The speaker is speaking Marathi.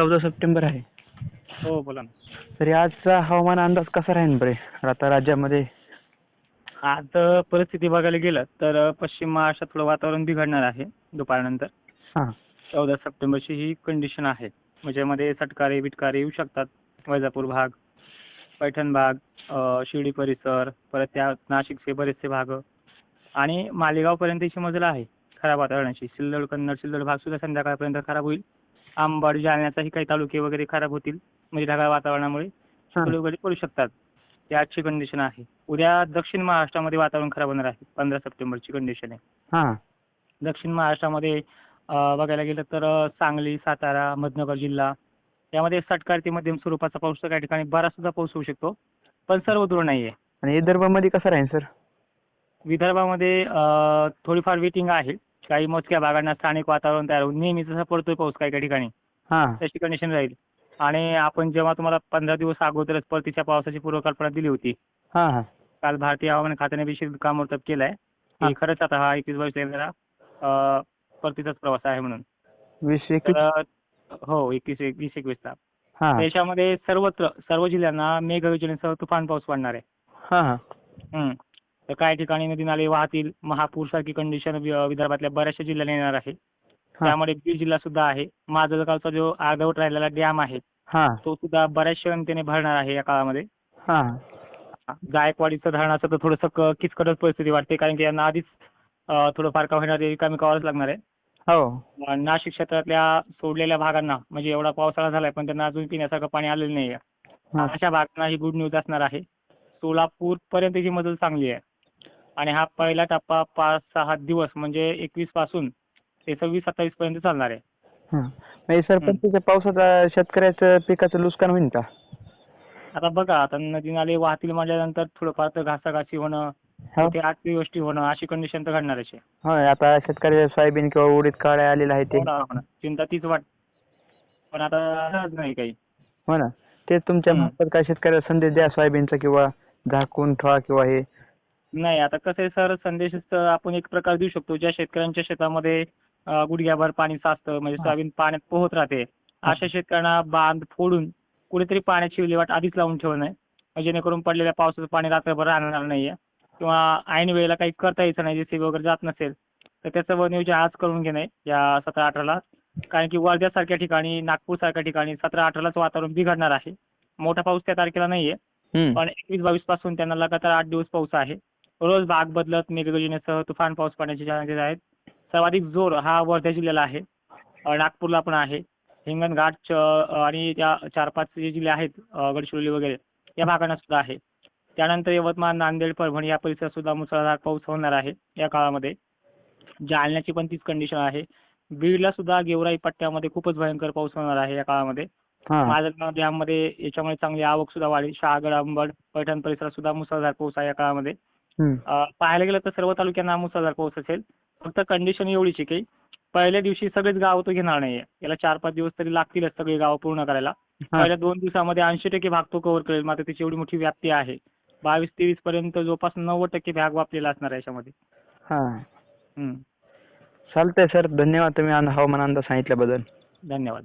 चौदा सप्टेंबर आहे. हो बोला ना. तरी आजचा हवामान अंदाज कसा राहील बरे? आता राज्यामध्ये? आज अ, परिस्थिती बघायला गेलं तर अ, पश्चिम महाराष्ट्रात थोडं वातावरण बिघडणार आहे दुपारनंतर. हां. चौदा सप्टेंबरची ही कंडिशन आहे. म्हणजे मध्ये सटकारे बिटकारे येऊ शकतात. वैजापूर भाग पैठण भाग अ, शिर्डी परिसर परत त्या नाशिकचे बरेचसे भाग. आणि मालेगावपर्यंतची मजल आहे खराब वातावरणाची. सिल्लोड कन्नड सिल्लोड भाग सुद्धा संध्याकाळपर्यंत खराब होईल. आंबड जालन्याचाही काही तालुके वगैरे खराब होतील म्हणजे ढगाळ वातावरणामुळे. चिखल वगैरे पडू शकतात. ही आजची कंडिशन आहे. उद्या दक्षिण महाराष्ट्रामध्ये वातावरण खराब होणार आहे पंधरा सप्टेंबरची कंडिशन आहे. हां. दक्षिण महाराष्ट्रामध्ये बघायला गेलं तर सांगली सातारा मधनगर जिल्हा यामध्ये सटकार ते मध्यम स्वरूपाचा पाऊस काही ठिकाणी बराच सुद्धा पाऊस होऊ शकतो पण सर्व दूर नाहीये. आणि विदर्भामध्ये कसं राहील सर? विदर्भामध्ये थोडीफार वेटिंग आहे. काही मोजक्या भागांना स्थानिक वातावरण तयार होऊन नेहमी जसा पडतोय पाऊस काही काही ठिकाणी. हां. तशी कंडिशन राहील. आणि आपण जेव्हा तुम्हाला पंधरा दिवस अगोदरच परतीच्या पावसाची पूर्वकल्पना दिली होती. हां हां. काल भारतीय हवामान खात्याने विशेष कामोर्तब केलाय. की खरंच आता हा एकवीस बावीस अ, परतीचाच प्रवास आहे म्हणून. वीस एकवीस? हो एकवीस वीस एकवीसला हां. देशामध्ये सर्वत्र सर्व जिल्ह्यांना मेघगर्जनेसह तुफान पाऊस पडणार आहे. हम्म. तर काही ठिकाणी नदी नाले वाहतील. महापूर सारखी कंडिशन विदर्भातल्या बऱ्याचशा जिल्ह्यांना येणार आहे. हां. त्यामध्ये बीड जिल्हा सुद्धा आहे. माजलगावचा जो अर्धवट राहिलेला डॅम आहे हां. तो सुद्धा बऱ्याचशा घनतेने भरणार आहे या काळामध्ये. हां. जायकवाडीचं धरणाचं तर थोडंसं किचकटच परिस्थिती वाटते कारण की यांना आधीच थोडंफार का होणार रिकामी करावंच लागणार आहे. हो. नाशिक क्षेत्रातल्या सोडलेल्या भागांना म्हणजे एवढा पावसाळा झालाय पण त्यांना अजून पिण्यासारखं पाणी आलेलं नाही हां. अशा भागांना ही गुड न्यूज असणार आहे. सोलापूर पर्यंतची मजल चांगली आहे. आणि हा पहिला टप्पा पाच सहा दिवस म्हणजे एकवीसपासून ते सव्वीस सत्तावीस पर्यंत चालणार आहे. हां. म्हणजे सरपंचच्या पावसाचा शेतकऱ्याचं पिकाचं नुकसान होईल का? आता बघा आता नदी नाले वाहतील म्हटल्यानंतर थोडंफार तर घासाघासी होणं हो. ते अतिवृष्टी होणं अशी कंडिशन तर घडणारच आहे होय आता शेतकऱ्याच्या सोयाबीन किंवा उडीद काढ्या आलेलं आहे ते. हो ना, हो ना. चिंता तीच वाट पण आता राहत नाही काही. हो ना. ते तुमच्या हम्म. मार्फत काय शेतकऱ्याला संदेश द्या सोयाबीनचा किंवा झाकून ठेवा किंवा हे. नाही आता कसं आहे सर संदेश आपण एक प्रकार देऊ शकतो ज्या शेतकऱ्यांच्या शेतामध्ये अं, गुडघ्याभर पाणी साचतं म्हणजे हा. सोयाबीन पाण्यात पोहत राहते. अशा शेतकऱ्यांना बांध फोडून कुठेतरी पाण्याची विल्हेवाट आधीच लावून ठेवणं आहे. जेणेकरून पडलेल्या पावसाचं पाणी रात्रभर राहणार नाहीये किंवा ऐन वेळेला काही करता यायचं नाही जेसीबी वगैरे जात नसेल तर त्याचं वन नियोजन आज करून घेणे या सतरा अठराला. कारण की वर्ध्यासारख्या ठिकाणी नागपूर सारख्या ठिकाणी सतरा अठरालाच वातावरण बिघडणार आहे. मोठा पाऊस त्या तारखेला नाहीये. हम्म. पण एकवीस बावीसपासून त्यांना लगातार आठ दिवस पाऊस आहे. रोज भाग बदलत मेघगर्जनेसह तुफान पाऊस पडण्याचे चान्सेस आहेत सर्वाधिक जोर हा वर्धा जिल्ह्याला आहे. नागपूरला पण आहे. हिंगणघाट आणि त्या चार पाच जे जिल्हे आहेत गडचिरोली वगैरे या भागांना सुद्धा आहे. त्यानंतर यवतमाळ नांदेड परभणी या परिसरात सुद्धा मुसळधार पाऊस होणार आहे या काळामध्ये. जालन्याची पण तीच कंडिशन आहे. बीडला सुद्धा गेवराई पट्ट्यामध्ये खूपच भयंकर पाऊस होणार आहे या काळामध्ये. हां. डॅममध्ये याच्यामुळे चांगली आवक सुद्धा वाढेल. शहागड अंबड पैठण परिसरात सुद्धा मुसळधार पाऊस आहे या काळामध्ये. पाहायला गेलं तर सर्व तालुक्यांना मुसळधार पाऊस असेल. फक्त कंडिशन एवढीच आहे की पहिल्या दिवशी सगळेच गाव तो घेणार नाहीये. याला चार पाच दिवस तरी लागतीलच सगळी गावं पूर्ण करायला. पहिल्या दोन दिवसामध्ये ऐंशी टक्के भाग तो कव्हर करेल. मात्र त्याची एवढी मोठी व्याप्ती आहे. बावीस तेवीस पर्यंत जवळपास नव्वद टक्के भाग वापलेला असणार आहे याच्यामध्ये. हां. चालतंय सर. धन्यवाद तुम्ही हवामान अंदाज सांगितल्याबद्दल. धन्यवाद.